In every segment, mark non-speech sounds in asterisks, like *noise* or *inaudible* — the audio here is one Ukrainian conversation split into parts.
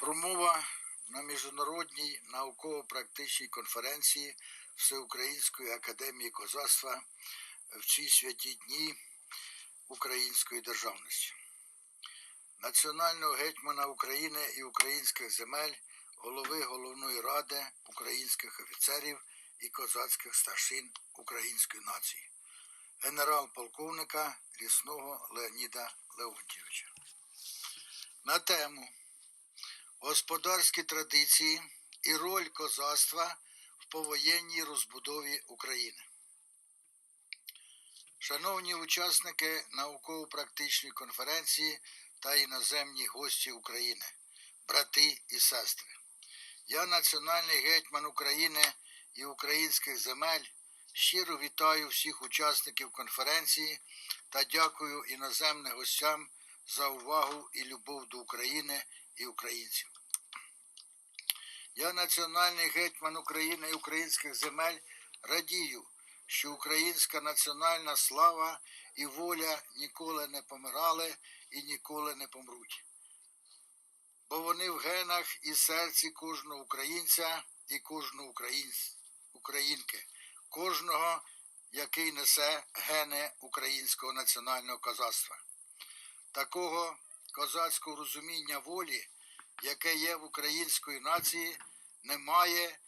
Промова на міжнародній науково-практичній конференції Всеукраїнської академії козацтва в ці святі дні української державності. Національного гетьмана України і українських земель, голови Головної ради українських офіцерів і козацьких старшин української нації, генерал-полковника лісного Леоніда Леонтьєвича. На тему Господарські традиції і роль козацтва в повоєнній розбудові України. Шановні учасники науково-практичної конференції та іноземні гості України, брати і сестри. Я, національний гетьман України і українських земель, щиро вітаю всіх учасників конференції та дякую іноземним гостям за увагу і любов до України і українців. Я, національний гетьман України і українських земель, радію, що українська національна слава і воля ніколи не помирали і ніколи не помруть. Бо вони в генах і серці кожного українця і кожного українки, кожного, який несе гени українського національного козацтва. Такого козацького розуміння волі, яке є в української нації, немає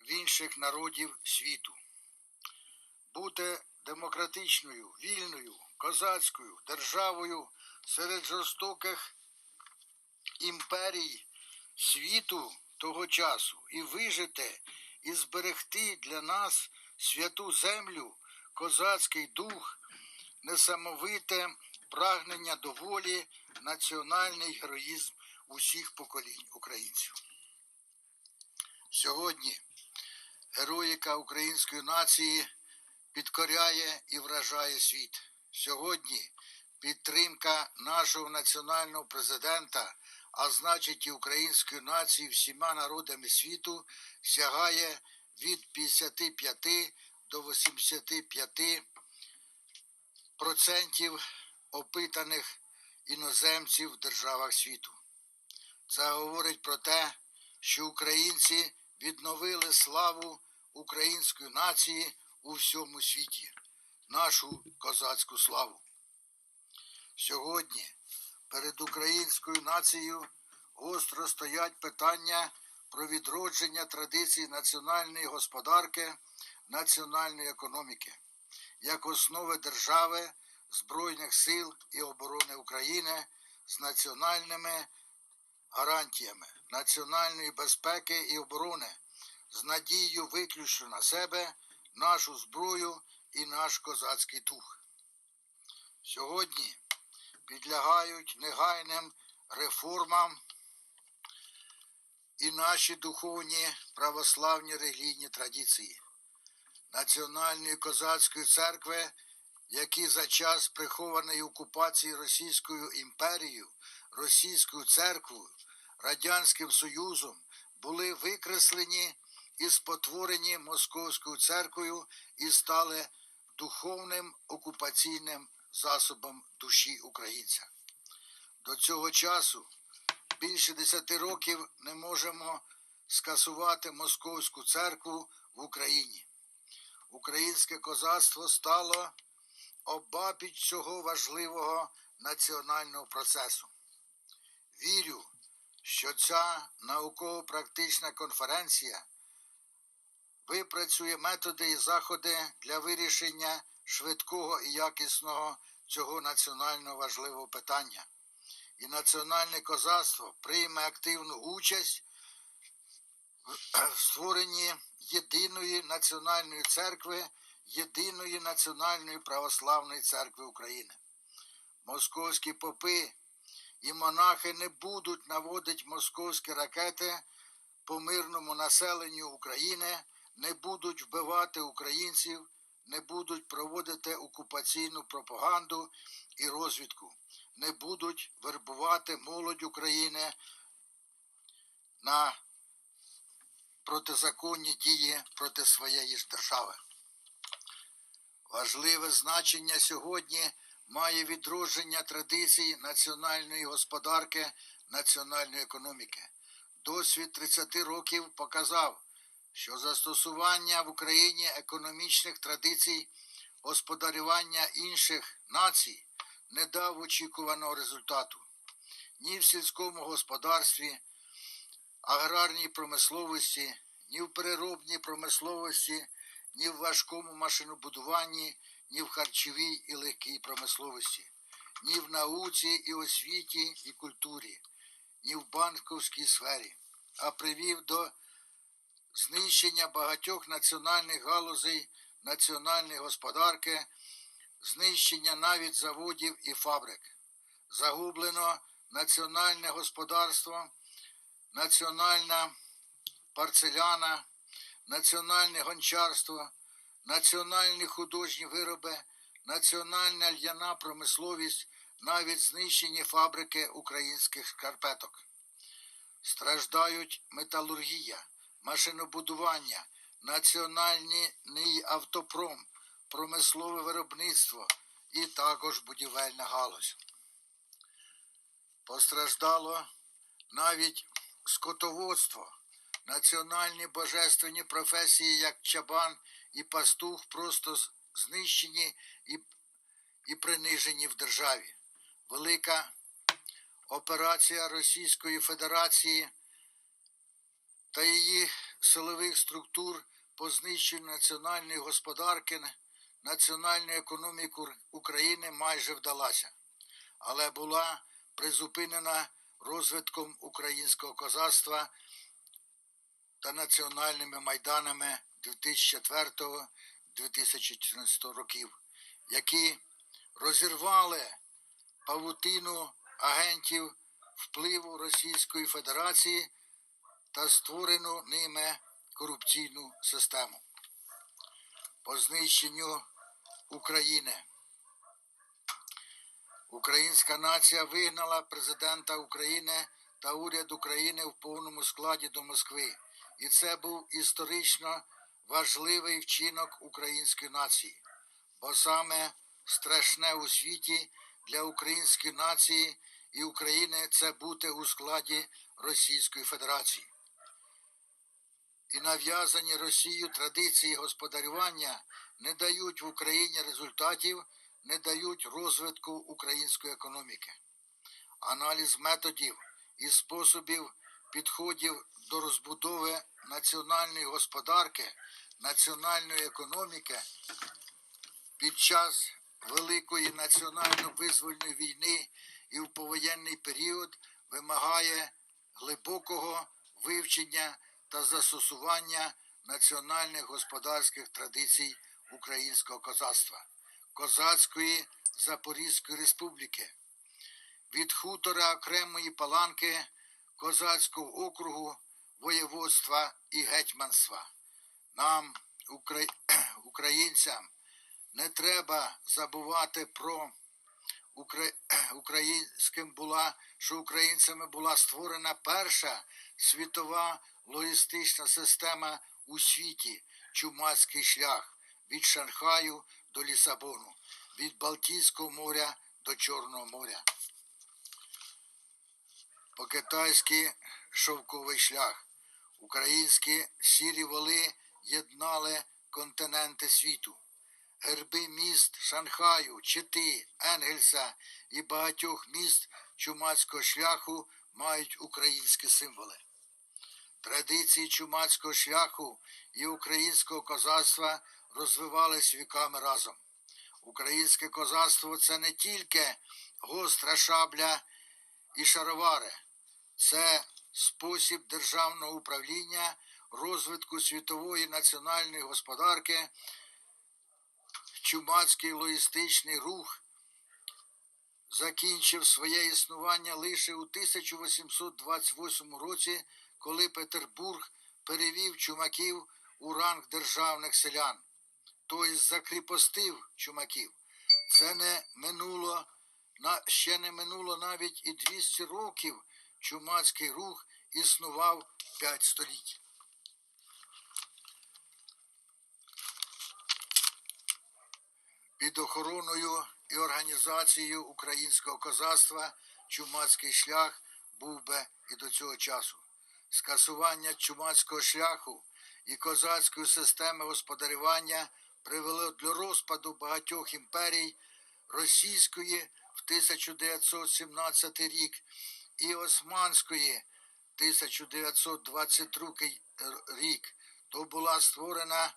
в інших народів світу. Бути демократичною, вільною, козацькою державою серед жорстоких імперій світу того часу і вижити і зберегти для нас святу землю, козацький дух, несамовите прагнення до волі, національний героїзм усіх поколінь українців. Сьогодні героїка української нації підкоряє і вражає світ. Сьогодні підтримка нашого національного президента, а значить і української нації всіма народами світу, сягає від 55 до 85 процентів опитаних іноземців в державах світу. Це говорить про те, що українці відновили славу української нації у всьому світі, нашу козацьку славу. Сьогодні перед українською нацією гостро стоять питання про відродження традицій національної господарки, національної економіки як основи держави, Збройних сил і оборони України з національними гарантіями національної безпеки і оборони, з надією виключно на себе, нашу зброю і наш козацький дух. Сьогодні підлягають негайним реформам і наші духовні православні релігійні традиції Національної козацької церкви, які за час прихованої окупації Російською імперією, Російською церквою, Радянським Союзом були викреслені і спотворені Московською церквою і стали духовним окупаційним засобом душі українця. До цього часу більше десяти років не можемо скасувати Московську церкву в Україні. Українське козацтво стало обабіч цього важливого національного процесу. Вірю, що ця науково-практична конференція випрацює методи і заходи для вирішення швидкого і якісного цього національно важливого питання. І національне козацтво прийме активну участь в *clears throat* створенні єдиної національної церкви, єдиної національної православної церкви України. Московські попи і монахи не будуть наводити московські ракети по мирному населенню України, не будуть вбивати українців, не будуть проводити окупаційну пропаганду і розвідку, не будуть вербувати молодь України на протизаконні дії проти своєї ж держави. Важливе значення сьогодні має відродження традицій національної господарки, національної економіки. Досвід 30 років показав, що застосування в Україні економічних традицій господарювання інших націй не дав очікуваного результату ні в сільському господарстві, аграрній промисловості, ні в переробній промисловості, ні в важкому машинобудуванні, ні в харчовій і легкій промисловості, ні в науці і освіті і культурі, ні в банківській сфері, а привів до знищення багатьох національних галузей національної господарки, знищення навіть заводів і фабрик. Загублено національне господарство, національна парцеляна, національне гончарство, національні художні вироби, національна льняна промисловість, навіть знищені фабрики українських шкарпеток. Страждають металургія, машинобудування, національний автопром, промислове виробництво і також будівельна галузь. Постраждало навіть скотоводство, національні божественні професії, як чабан і пастух, просто знищені і, і принижені в державі. Велика операція Російської Федерації та її силових структур по знищенню національної господарки, національної економіки України майже вдалася, але була призупинена розвитком українського козацтва та національними майданами 2004-2014 років, які розірвали павутину агентів впливу Російської Федерації та створену ними корупційну систему по знищенню України. Українська нація вигнала президента України та уряд України в повному складі до Москви. І це був історично важливий вчинок української нації, бо саме страшне у світі для української нації і України це бути у складі Російської Федерації. І нав'язані Росією традиції господарювання не дають в Україні результатів, не дають розвитку української економіки. Аналіз методів і способів підходів до розбудови національної господарки, національної економіки під час Великої національно-визвольної війни і в повоєнний період вимагає глибокого вивчення та застосування національних господарських традицій українського козацтва, Козацької Запорізької Республіки, від хутора окремої паланки Козацького округу, воєводства і гетьманства. Нам, укра- *clears throat* українцям, не треба забувати про Укра... *clears throat* українським була, що українцями була створена перша світова логістична система у світі Чумацький шлях від Шанхаю до Лісабону, від Балтійського моря до Чорного моря. По-китайськи шовковий шлях. Українські сірі воли єднали континенти світу. Герби міст Шанхаю, Чити, Енгельса і багатьох міст чумацького шляху мають українські символи. Традиції чумацького шляху і українського козацтва розвивались віками разом. Українське козацтво це не тільки гостра шабля і шаровари, це спосіб державного управління, розвитку світової національної господарки, чумацький логістичний рух закінчив своє існування лише у 1828 році, коли Петербург перевів чумаків у ранг державних селян, тобто закріпостив чумаків. Це не минуло, на, ще не минуло навіть і 200 років чумацький рух існував 5 століть. Під охороною і організацією українського козацтва чумацький шлях був би і до цього часу. Скасування чумацького шляху і козацької системи господарювання привело до розпаду багатьох імперій російської 1917 рік і Османської 1922 рік. То була створена,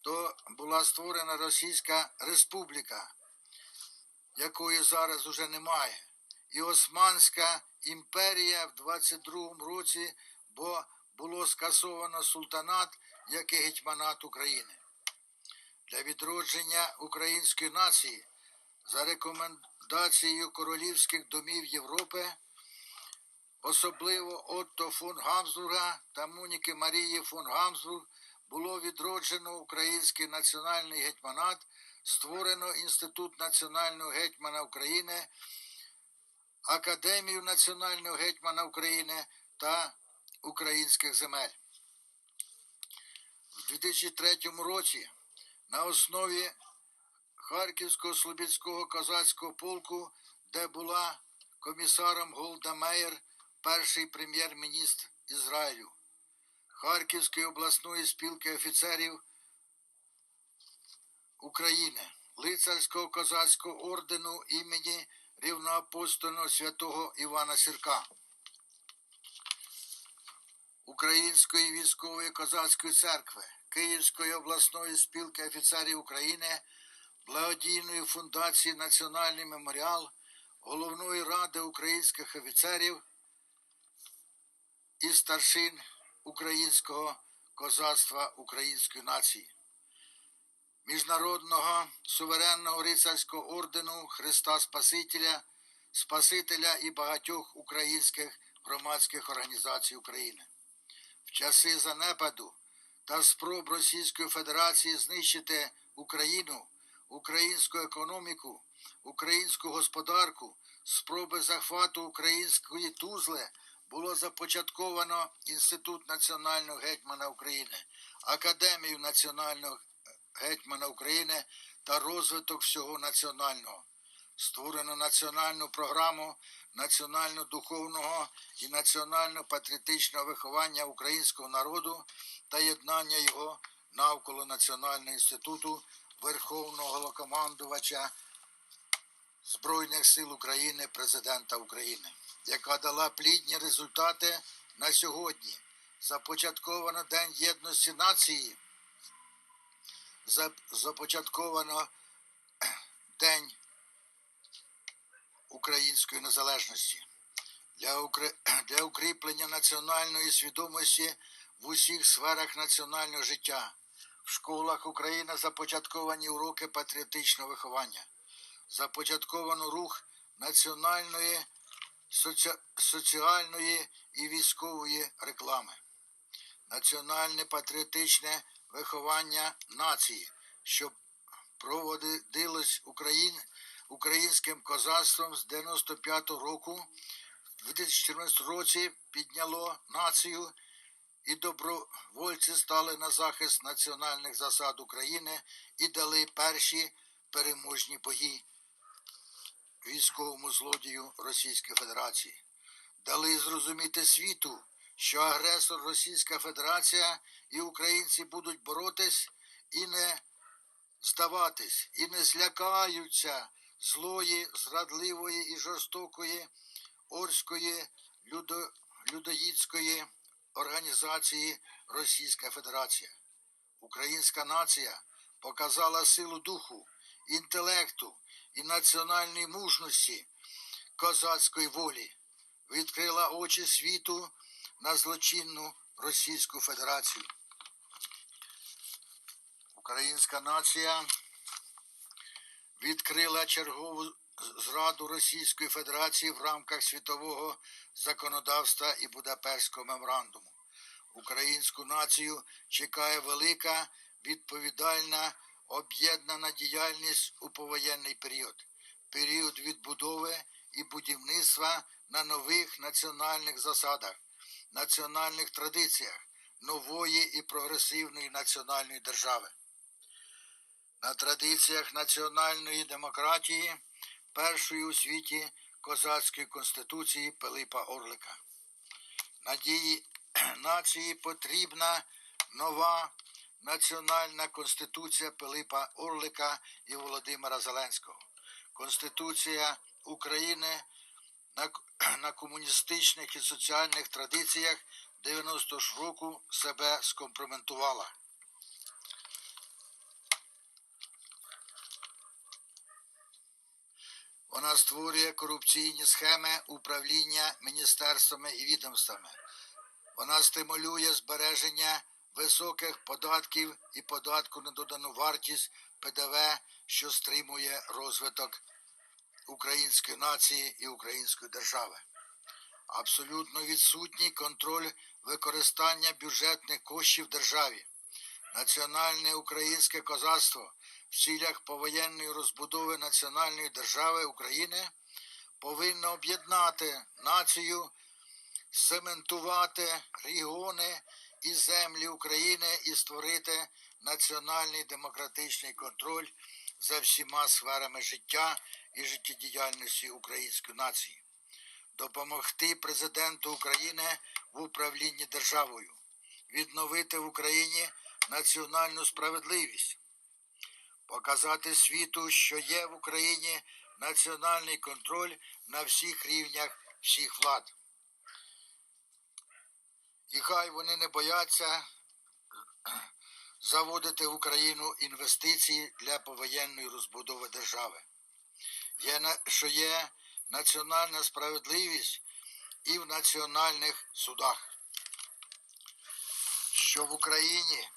то була створена Російська Республіка, якої зараз уже немає. І Османська імперія в 22 році, бо було скасовано султанат як і гетьманат України. Для відродження української нації за рекомендацією королівських домів Європи, особливо Отто фон Гамсбурга та Моніки Марії фон Гамсбург, було відроджено український національний гетьманат, створено Інститут національного гетьмана України, Академію національного гетьмана України та українських земель. У 2003 році на основі Харківського Слобідського козацького полку, де була комісаром Голда Меєр, перший прем'єр-міністр Ізраїлю, Харківської обласної спілки офіцерів України, лицарського козацького ордену імені рівноапостольного святого Івана Сірка. Української військової козацької церкви, Київської обласної спілки офіцерів України, благодійної фундації Національний меморіал, Головної ради українських офіцерів і старшин українського козацтва української нації, Міжнародного суверенного рицарського ордену Христа Спасителя, Спасителя і багатьох українських громадських організацій України. В часи занепаду та спроб Російської Федерації знищити Україну, українську економіку, українську господарку, спроби захвату української тузли було започатковано Інститут національного гетьмана України, Академію національного гетьмана України та розвиток всього національного. Створено національну програму національно-духовного і національно-патріотичного виховання українського народу та єднання його навколо Національного інституту Верховного Голокомандувача Збройних сил України, президента України, яка дала плідні результати на сьогодні. Започатковано День єдності нації, започатковано *clears throat* День української незалежності. Для, укр... *clears throat* для укріплення національної свідомості в усіх сферах національного життя. В школах України започатковані уроки патріотичного виховання. Започатковано рух національної, соці... соціальної і військової реклами. Національне патріотичне виховання нації, що проводилось Україн... українським козацтвом з 95-го року, в 2014 році підняло націю і добровольці стали на захист національних засад України і дали перші переможні бої військовому злодію Російської Федерації. Дали зрозуміти світу, що агресор Російська Федерація і українці будуть боротись і не здаватись, і не злякаються злої, зрадливої і жорстокої Орської людо, людоїдської організації Російська Федерація. Українська нація показала силу духу, інтелекту і національної мужності козацької волі, відкрила очі світу на злочинну Російську Федерацію. Українська нація відкрила чергову зраду Російської Федерації в рамках світового законодавства і Будапештського меморандуму. Українську націю чекає велика, відповідальна, об'єднана діяльність у повоєнний період, період відбудови і будівництва на нових національних засадах, національних традиціях нової і прогресивної національної держави. На традиціях національної демократії, першої у світі козацької конституції Пилипа Орлика. Надії *clears throat* нації потрібна нова національна конституція Пилипа Орлика і Володимира Зеленського. Конституція України на, *clears throat* на комуністичних і соціальних традиціях 90 ж року себе скомпроментувала. Вона створює корупційні схеми управління міністерствами і відомствами. Вона стимулює збереження високих податків і податку на додану вартість ПДВ, що стримує розвиток української нації і української держави. Абсолютно відсутній контроль використання бюджетних коштів державі. Національне українське козацтво в цілях повоєнної розбудови національної держави України повинно об'єднати націю, сементувати регіони і землі України і створити національний демократичний контроль за всіма сферами життя і життєдіяльності української нації, допомогти президенту України в управлінні державою, відновити в Україні національну справедливість, показати світу, що є в Україні національний контроль на всіх рівнях всіх влад. І хай вони не бояться *clears throat* заводити в Україну інвестиції для повоєнної розбудови держави. Є, що є національна справедливість і в національних судах, що в Україні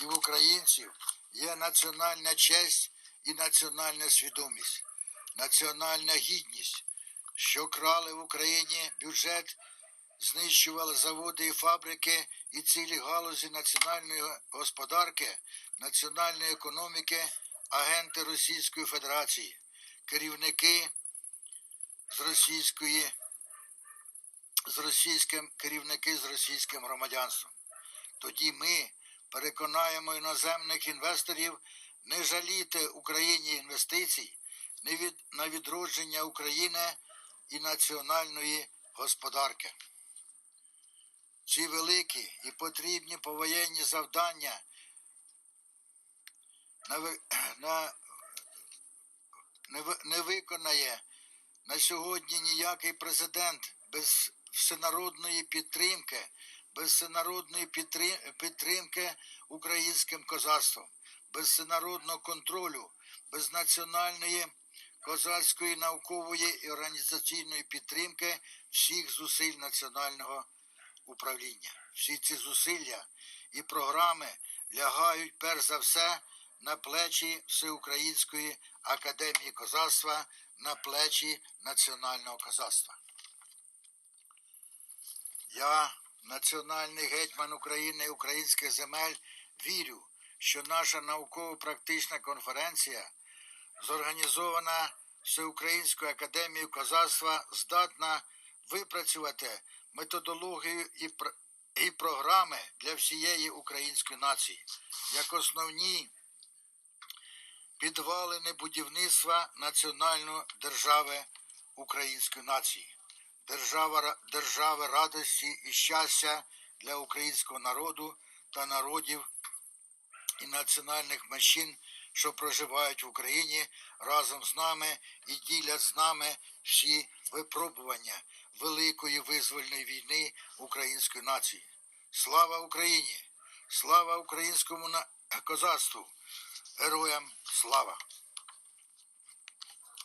і в українців є національна честь і національна свідомість, національна гідність, що крали в Україні бюджет, знищували заводи і фабрики і цілі галузі національної господарки, національної економіки, агенти Російської Федерації, керівники з російської з російським керівники з російським громадянством. Тоді ми переконаємо іноземних інвесторів не жаліти Україні інвестицій на відродження України і національної господарки. Ці великі і потрібні повоєнні завдання на, на, не, не виконає на сьогодні ніякий президент без всенародної підтримки, без всенародної підтримки українським козацтвом, без всенародного контролю, без національної козацької наукової і організаційної підтримки всіх зусиль національного управління. Всі ці зусилля і програми лягають перш за все на плечі Всеукраїнської академії козацтва, на плечі національного козацтва. Я, національний гетьман України і українських земель, вірю, що наша науково-практична конференція, зорганізована Всеукраїнською академією козацтва, здатна випрацювати методологію і, пр- і програми для всієї української нації. Як основні підвалини будівництва національної держави української нації, держава, держави радості і щастя для українського народу та народів і національних меншин, що проживають в Україні разом з нами і ділять з нами всі випробування великої визвольної війни української нації. Слава Україні! Слава українському козацтву! Героям слава!